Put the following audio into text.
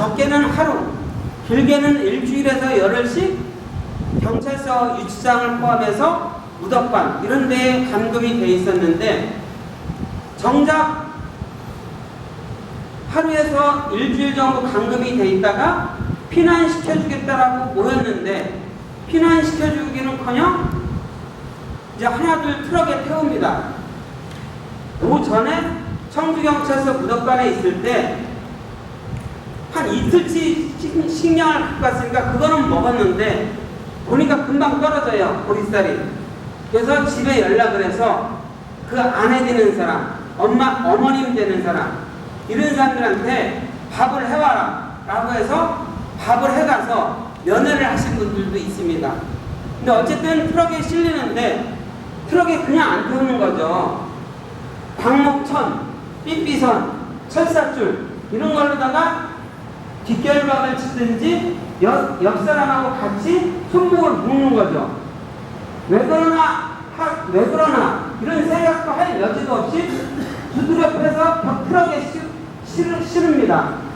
적게는 하루, 길게는 일주일에서 열흘씩 경찰서 유치장을 포함해서 무덕관 이런 데에 감금이 돼 있었는데 정작 하루에서 일주일 정도 감금이 돼 있다가 피난시켜주겠다라고 모였는데 피난시켜주기는커녕 이제 하나둘 트럭에 태웁니다. 그 전에 청주경찰서 무덕관에 있을 때 한 이틀치 식- 식량을 갖고 갔으니까 그거는 먹었는데 보니까 금방 떨어져요 보리쌀이. 그래서 집에 연락을 해서 그 아내 되는 사람 엄마 어머님 되는 사람 이런 사람들한테 밥을 해와라 라고 해서 밥을 해가서 연애를 하신 분들도 있습니다. 근데 어쨌든 트럭에 실리는데 트럭에 그냥 안 태우는 거죠. 광목천, 삐삐선, 철사줄 이런 걸로다가 뒷결박을 치든지 옆, 옆 사람하고 같이 손목을 묶는 거죠. 왜 그러나, 하, 왜 그러나 이런 생각도 할 여지도 없이 두드려 패서 벽 트럭에 실, 실, 실습니다.